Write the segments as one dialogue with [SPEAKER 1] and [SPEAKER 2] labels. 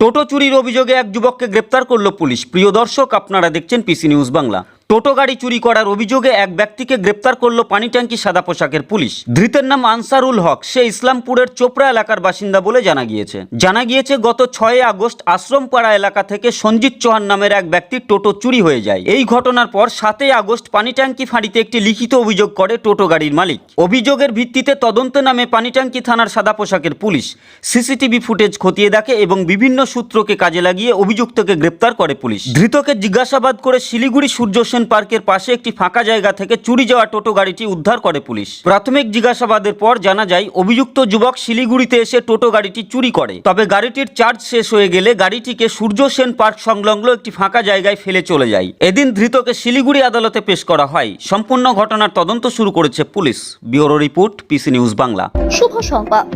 [SPEAKER 1] টোটো চুরির অভিযোগে এক যুবককে গ্রেপ্তার করল পুলিশ। প্রিয় দর্শক, আপনারা দেখছেন পিসি নিউজ বাংলা। টোটো গাড়ি চুরি করার অভিযোগে এক ব্যক্তিকে গ্রেপ্তার করল পানি ট্যাঙ্কি সাদা পোশাকের পুলিশ। ধৃতের নাম আনসারুল হক। সে ইসলামপুরের চোপড়া এলাকার বাসিন্দা বলে জানা গিয়েছে। জানা গিয়েছে, গত ছয় আগস্ট আশ্রমপাড়া এলাকা থেকে সঞ্জিত চৌহান নামের এক ব্যক্তির টোটো চুরি হয়ে যায়। এই ঘটনার পর সাতই আগস্ট পানি ট্যাঙ্কি ফাঁড়িতে একটি লিখিত অভিযোগ করে টোটো গাড়ির মালিক। অভিযোগের ভিত্তিতে তদন্ত নামে পানি ট্যাঙ্কি থানার সাদা পোশাকের পুলিশ সিসিটিভি ফুটেজ খতিয়ে দেখে এবং বিভিন্ন সূত্রকে কাজে লাগিয়ে অভিযুক্তকে গ্রেপ্তার করে পুলিশ। ধৃতকে জিজ্ঞাসাবাদ করে শিলিগুড়ি সূর্য সেন পার্কের পাশে একটি ফাঁকা জায়গা থেকে চুরি যাওয়া টোটো গাড়িটি উদ্ধার করে পুলিশ। প্রাথমিক জিজ্ঞাসাবাদের পর জানা যায়, অভিযুক্ত যুবক শিলিগুড়িতে এসে টোটো গাড়িটি চুরি করে। তবে গাড়িটির চার্জ শেষ হয়ে গেলে গাড়িটিকে সূর্য সেন পার্ক সংলগ্ন একটি ফাঁকা জায়গায় ফেলে চলে যায়। এদিন ধৃতকে শিলিগুড়ি আদালতে পেশ করা হয়। সম্পূর্ণ ঘটনার তদন্ত শুরু করেছে police. Bureau report, PC news Bangla.
[SPEAKER 2] শুভ সংবাদ।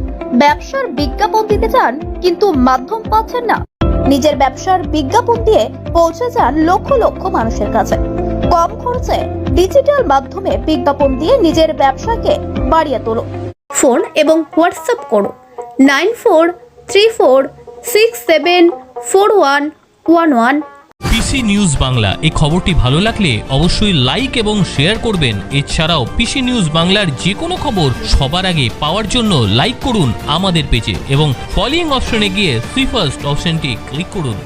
[SPEAKER 2] ব্যবসার বিজ্ঞাপন দিতে চান, কিন্তু মাধ্যম পাচ্ছেন না। নিজের ব্যবসার বিজ্ঞাপন দিয়ে পৌঁছে যান লক্ষ লক্ষ মানুষের কাছে। কম খরচে ডিজিটাল মাধ্যমে বিজ্ঞাপন দিয়ে নিজের ব্যবসাকে বাড়িয়ে তোলো। ফোন এবং হোয়াটসঅ্যাপ করো। Nine four three four six seven four one one one.
[SPEAKER 3] PC news Bangla এই খবরটি ভালো লাগলে অবশ্যই লাইক এবং শেয়ার করবেন। এছাড়াও পিসি নিউজ বাংলার যে কোনো খবর সবার আগে পাওয়ার জন্য লাইক করুন আমাদের পেজে এবং ফলোয়িং অপশনে গিয়ে সুইফার্স্ট অপশনটি ক্লিক করুন।